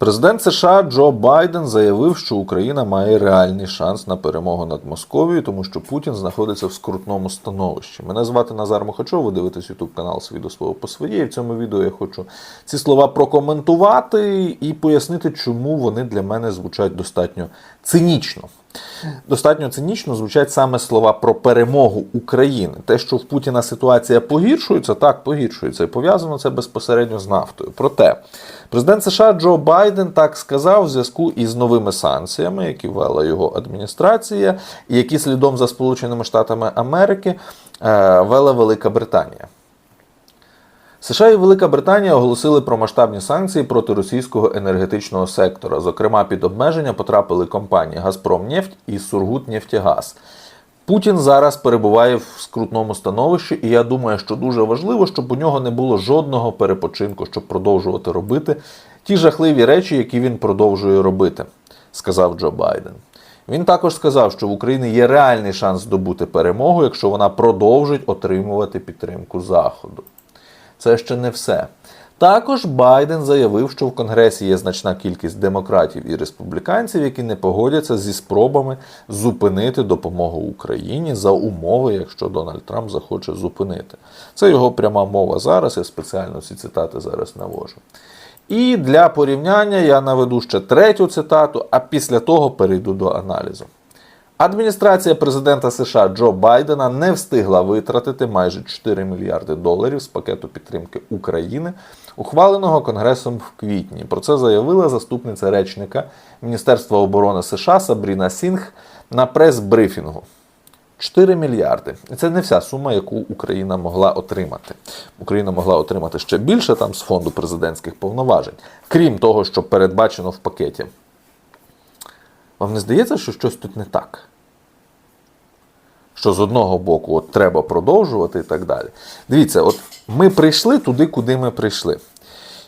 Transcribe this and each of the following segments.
Президент США Джо Байден заявив, що Україна має реальний шанс на перемогу над Московією, тому що Путін знаходиться в скрутному становищі. Мене звати Назар Мохачов, ви дивитесь YouTube канал «Свій до свого по своє. В цьому відео я хочу ці слова прокоментувати і пояснити, чому вони для мене звучать достатньо цинічно. Достатньо цинічно звучать саме слова про перемогу України. Те, що в Путіна ситуація погіршується, так погіршується, і пов'язано це безпосередньо з нафтою. Проте президент США Джо Байден так сказав в зв'язку із новими санкціями, які ввела його адміністрація, і які слідом за Сполученими Штатами Америки е, вела Велика Британія. США і Велика Британія оголосили про масштабні санкції проти російського енергетичного сектора. Зокрема, під обмеження потрапили компанії Газпромнефть і Сургутнефтегаз. Путін зараз перебуває в скрутному становищі, і я думаю, що дуже важливо, щоб у нього не було жодного перепочинку, щоб продовжувати робити ті жахливі речі, які він продовжує робити, сказав Джо Байден. Він також сказав, що в Україні є реальний шанс здобути перемогу, якщо вона продовжить отримувати підтримку Заходу. Це ще не все. Також Байден заявив, що в Конгресі є значна кількість демократів і республіканців, які не погодяться зі спробами зупинити допомогу Україні за умови, якщо Дональд Трамп захоче зупинити. Це його пряма мова зараз. Я спеціально ці цитати зараз навожу. І для порівняння я наведу ще третю цитату, а після того перейду до аналізу. Адміністрація президента США Джо Байдена не встигла витратити майже 4 мільярди доларів з пакету підтримки України, ухваленого Конгресом в квітні. Про це заявила заступниця речника Міністерства оборони США Сабріна Сінг на прес-брифінгу. 4 мільярди. І це не вся сума, яку Україна могла отримати. Україна могла отримати ще більше там з фонду президентських повноважень, крім того, що передбачено в пакеті. Вам не здається, що щось тут не так? Що з одного боку от треба продовжувати і так далі. Дивіться, от ми прийшли туди, куди ми прийшли.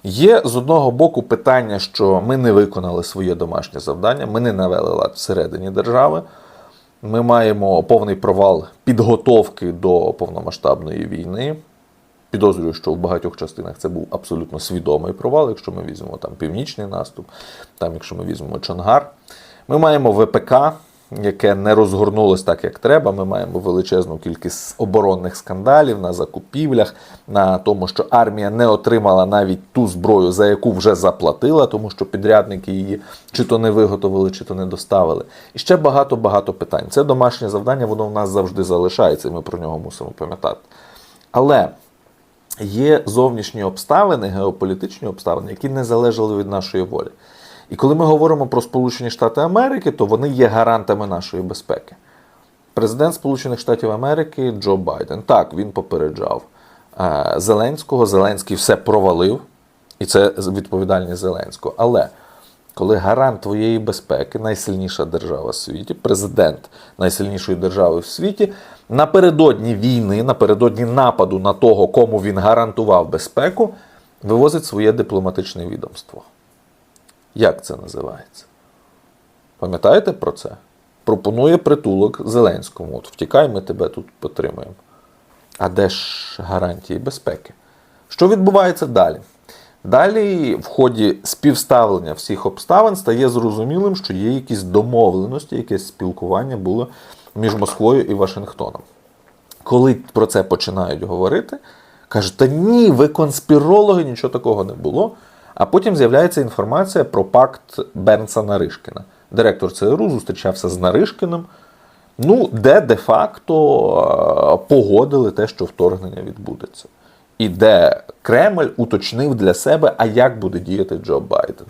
Є з одного боку питання, що ми не виконали своє домашнє завдання, ми не навели лад всередині держави. Ми маємо повний провал підготовки до повномасштабної війни. Підозрюю, що в багатьох частинах це був абсолютно свідомий провал, якщо ми візьмемо там північний наступ, там, якщо ми візьмемо Чонгар. Ми маємо ВПК, яке не розгорнулось так, як треба. Ми маємо величезну кількість оборонних скандалів на закупівлях, на тому, що армія не отримала навіть ту зброю, за яку вже заплатила, тому що підрядники її чи то не виготовили, чи то не доставили. І ще багато-багато питань. Це домашнє завдання, воно в нас завжди залишається, і ми про нього мусимо пам'ятати. Але є зовнішні обставини, геополітичні обставини, які не залежали від нашої волі. І коли ми говоримо про Сполучені Штати Америки, то вони є гарантами нашої безпеки. Президент Сполучених Штатів Америки Джо Байден, так, він попереджав е, Зеленського. Зеленський все провалив, і це відповідальність Зеленського. Але коли гарант твоєї безпеки, найсильніша держава в світі, президент найсильнішої держави в світі, напередодні війни, напередодні нападу на того, кому він гарантував безпеку, вивозить своє дипломатичне відомство. Як це називається? Пам'ятаєте про це? Пропонує притулок Зеленському. От втікай, ми тебе тут потримаємо. А де ж гарантії безпеки? Що відбувається далі? Далі, в ході співставлення всіх обставин, стає зрозумілим, що є якісь домовленості, якесь спілкування було між Москвою і Вашингтоном. Коли про це починають говорити, кажуть, та ні, ви конспірологи, нічого такого не було. А потім з'являється інформація про пакт Бернса Наришкіна. Директор ЦРУ зустрічався з Наришкіним, ну, де де-факто е, погодили те, що вторгнення відбудеться. І де Кремль уточнив для себе, а як буде діяти Джо Байден.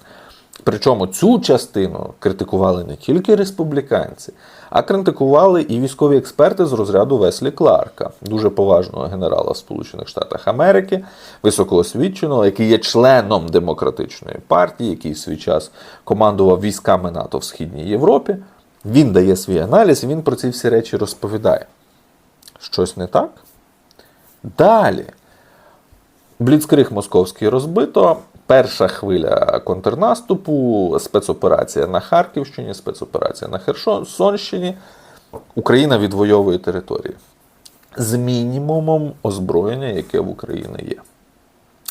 Причому цю частину критикували не тільки республіканці, а критикували і військові експерти з розряду Веслі Кларка, дуже поважного генерала Сполучених Штатах Америки, високоосвіченого, який є членом демократичної партії, який в свій час командував військами НАТО в Східній Європі. Він дає свій аналіз, і він про ці всі речі розповідає. Щось не так? Далі. Бліцкриг московський розбито. Перша хвиля контрнаступу, спецоперація на Харківщині, спецоперація на Херсонщині. Україна відвоює території з мінімумом озброєння, яке в Україні є.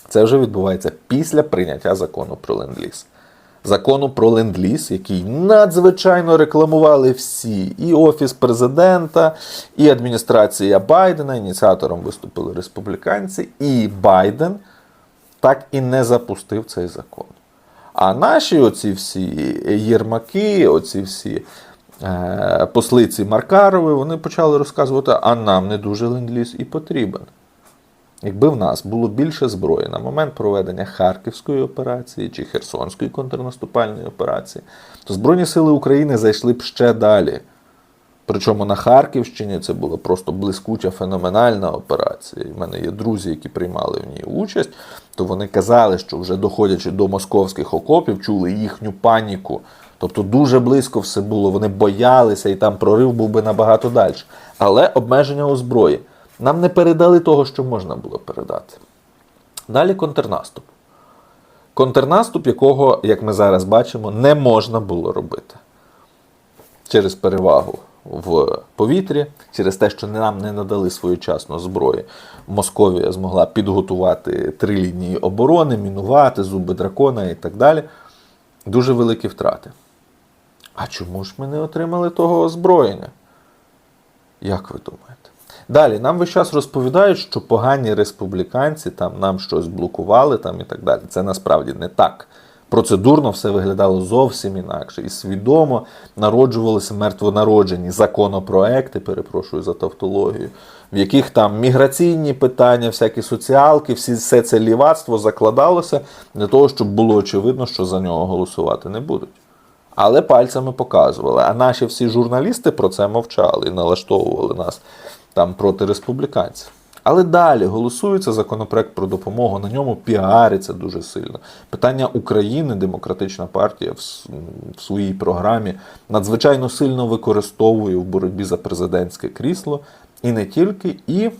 Це вже відбувається після прийняття закону про ленд-ліз. закону про ленд-ліз, який надзвичайно рекламували всі, і Офіс президента, і адміністрація Байдена. Ініціатором виступили республіканці, і Байден так і не запустив цей закон. А наші оці всі єрмаки, оці всі е, послиці Маркарови, вони почали розказувати, а нам не дуже ленд-ліз і потрібен. Якби в нас було більше зброї на момент проведення Харківської операції чи Херсонської контрнаступальної операції, то Збройні Сили України зайшли б ще далі. Причому на Харківщині це була просто блискуча феноменальна операція. В мене є друзі, які приймали в ній участь, то вони казали, що вже доходячи до московських окопів, чули їхню паніку. Тобто дуже близько все було. Вони боялися, і там прорив був би набагато далі. Але обмеження у зброї. Нам не передали того, що можна було передати. Далі контрнаступ. Контрнаступ, якого, як ми зараз бачимо, не можна було робити через перевагу в повітрі, через те, що нам не надали своєчасно зброї. Московія змогла підготувати три лінії оборони, мінувати, зуби дракона і так далі. Дуже великі втрати. А чому ж ми не отримали того озброєння? Як ви думаєте? Далі, нам весь час розповідають, що погані республіканці там нам щось блокували там і так далі. Це насправді не так. Процедурно все виглядало зовсім інакше. І свідомо народжувалися мертвонароджені законопроекти, перепрошую за тавтологію, в яких там міграційні питання, всякі соціалки, всі, все це лівацтво закладалося для того, щоб було очевидно, що за нього голосувати не будуть. Але пальцями показували. А наші всі журналісти про це мовчали і налаштовували нас там проти республіканців. Але далі голосується законопроект про допомогу, на ньому піариться дуже сильно. Питання України, демократична партія в, своїй програмі надзвичайно сильно використовує в боротьбі за президентське крісло. І не тільки, і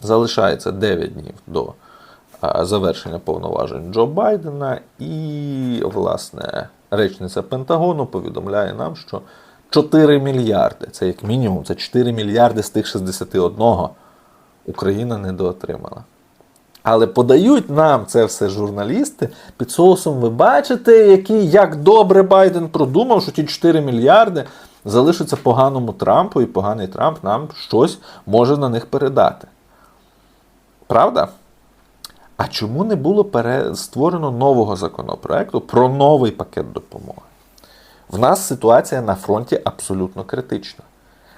залишається 9 днів до завершення повноважень Джо Байдена. І, власне, речниця Пентагону повідомляє нам, що 4 мільярди, це як мінімум, це 4 мільярди з тих 61 Україна недоотримала. Але подають нам це все журналісти під соусом. Ви бачите, який, як добре Байден продумав, що ті 4 мільярди залишаться поганому Трампу, і поганий Трамп нам щось може на них передати. Правда? А чому не було створено нового законопроекту про новий пакет допомоги? В нас ситуація на фронті абсолютно критична.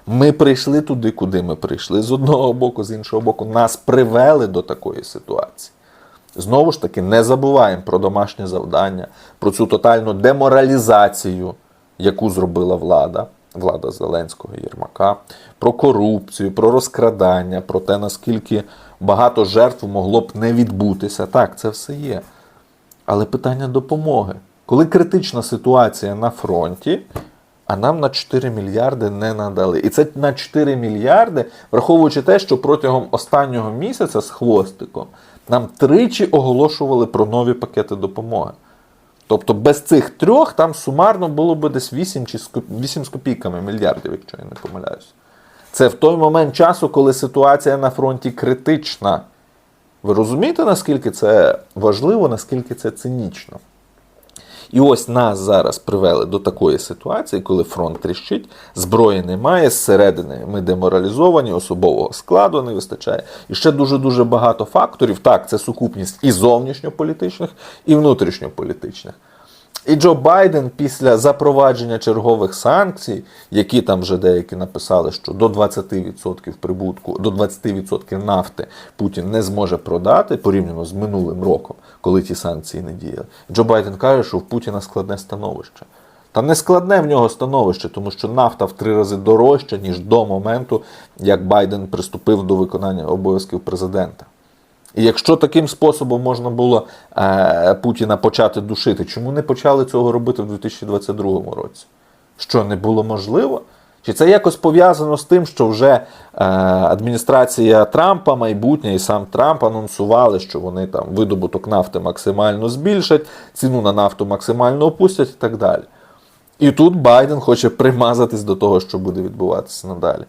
Ми прийшли туди, куди ми прийшли. З одного боку, з іншого боку, нас привели до такої ситуації. Знову ж таки, не забуваємо про домашнє завдання, про цю тотальну деморалізацію, яку зробила влада, влада Зеленського Єрмака, про корупцію, про розкрадання, про те, наскільки багато жертв могло б не відбутися. Так, це все є. Але питання допомоги. Коли критична ситуація на фронті, а нам на 4 мільярди не надали. І це на 4 мільярди, враховуючи те, що протягом останнього місяця з хвостиком нам тричі оголошували про нові пакети допомоги. Тобто без цих трьох там сумарно було б десь 8, чи 8 з копійками мільярдів, якщо я не помиляюсь. Це в той момент часу, коли ситуація на фронті критична. Ви розумієте, наскільки це важливо, наскільки це цинічно? І ось нас зараз привели до такої ситуації, коли фронт тріщить, зброї немає, зсередини ми деморалізовані, особового складу не вистачає. І ще дуже-дуже багато факторів. Так, це сукупність і зовнішньополітичних, і внутрішньополітичних. І Джо Байден після запровадження чергових санкцій, які там вже деякі написали, що до 20% прибутку, до 20% нафти Путін не зможе продати порівняно з минулим роком, коли ті санкції не діяли. Джо Байден каже, що в Путіна складне становище. Та не складне в нього становище, тому що нафта в три рази дорожча, ніж до моменту, як Байден приступив до виконання обов'язків президента. І якщо таким способом можна було е, Путіна почати душити, чому не почали цього робити в 2022 році? Що не було можливо? Чи це якось пов'язано з тим, що вже е, адміністрація Трампа, майбутня і сам Трамп анонсували, що вони там видобуток нафти максимально збільшать, ціну на нафту максимально опустять і так далі. І тут Байден хоче примазатись до того, що буде відбуватися надалі.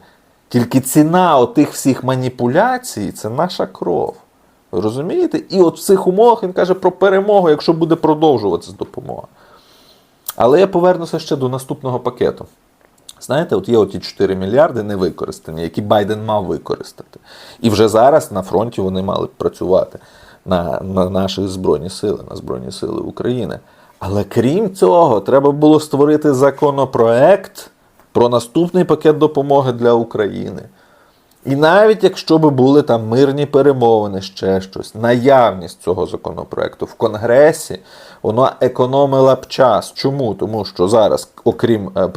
Тільки ціна отих всіх маніпуляцій це наша кров. Розумієте? І от в цих умовах він каже про перемогу, якщо буде продовжуватися допомога. Але я повернуся ще до наступного пакету. Знаєте, от є оті 4 мільярди невикористані, які Байден мав використати. І вже зараз на фронті вони мали б працювати на, на наші Збройні сили, на Збройні Сили України. Але крім цього, треба було створити законопроект про наступний пакет допомоги для України. І навіть якщо би були там мирні перемовини, ще щось, наявність цього законопроекту в Конгресі, воно економила б час. Чому? Тому що зараз, окрім е,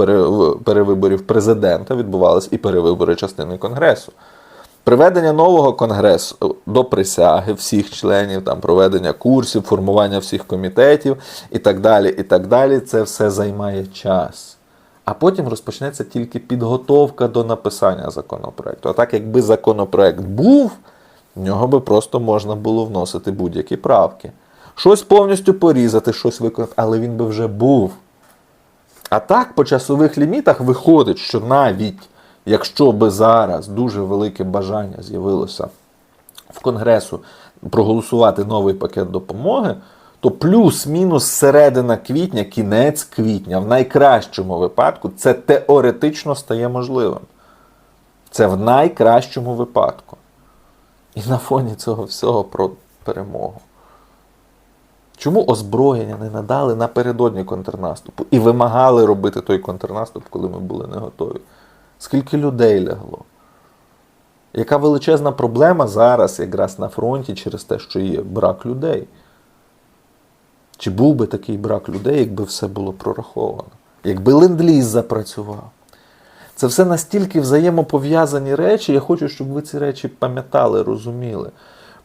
перевиборів президента, відбувалися і перевибори частини Конгресу. Приведення нового конгресу до присяги всіх членів, там проведення курсів, формування всіх комітетів і так далі. І так далі. Це все займає час. А потім розпочнеться тільки підготовка до написання законопроекту. А так, якби законопроект був, в нього би просто можна було вносити будь-які правки. Щось повністю порізати, щось виконати, але він би вже був. А так, по часових лімітах виходить, що навіть якщо би зараз дуже велике бажання з'явилося в Конгресу проголосувати новий пакет допомоги, то плюс-мінус середина квітня, кінець квітня, в найкращому випадку, це теоретично стає можливим. Це в найкращому випадку. І на фоні цього всього про перемогу. Чому озброєння не надали напередодні контрнаступу і вимагали робити той контрнаступ, коли ми були не готові? Скільки людей лягло? Яка величезна проблема зараз якраз на фронті через те, що є брак людей? Чи був би такий брак людей, якби все було прораховано? Якби ленд-ліз запрацював? Це все настільки взаємопов'язані речі. Я хочу, щоб ви ці речі пам'ятали, розуміли.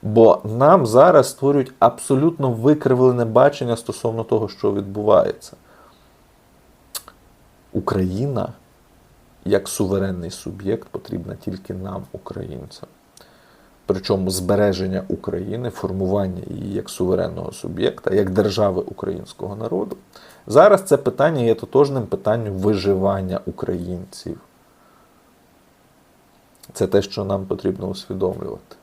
Бо нам зараз створюють абсолютно викривлене бачення стосовно того, що відбувається. Україна як суверенний суб'єкт потрібна тільки нам, українцям. Причому збереження України, формування її як суверенного суб'єкта, як держави українського народу. Зараз це питання є тотожним питанням виживання українців. Це те, що нам потрібно усвідомлювати.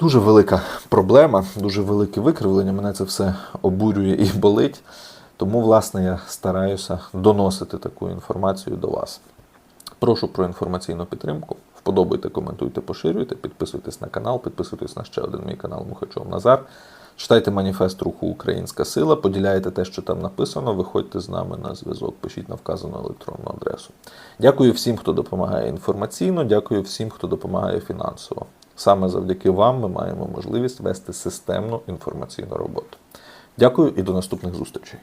Дуже велика проблема, дуже велике викривлення. Мене це все обурює і болить. Тому, власне, я стараюся доносити таку інформацію до вас. Прошу про інформаційну підтримку. Вподобайте, коментуйте, поширюйте, підписуйтесь на канал, підписуйтесь на ще один мій канал Мухачов Назар. Читайте маніфест руху Українська сила, поділяйте те, що там написано. Виходьте з нами на зв'язок, пишіть на вказану електронну адресу. Дякую всім, хто допомагає інформаційно, дякую всім, хто допомагає фінансово. Саме завдяки вам ми маємо можливість вести системну інформаційну роботу. Дякую і до наступних зустрічей.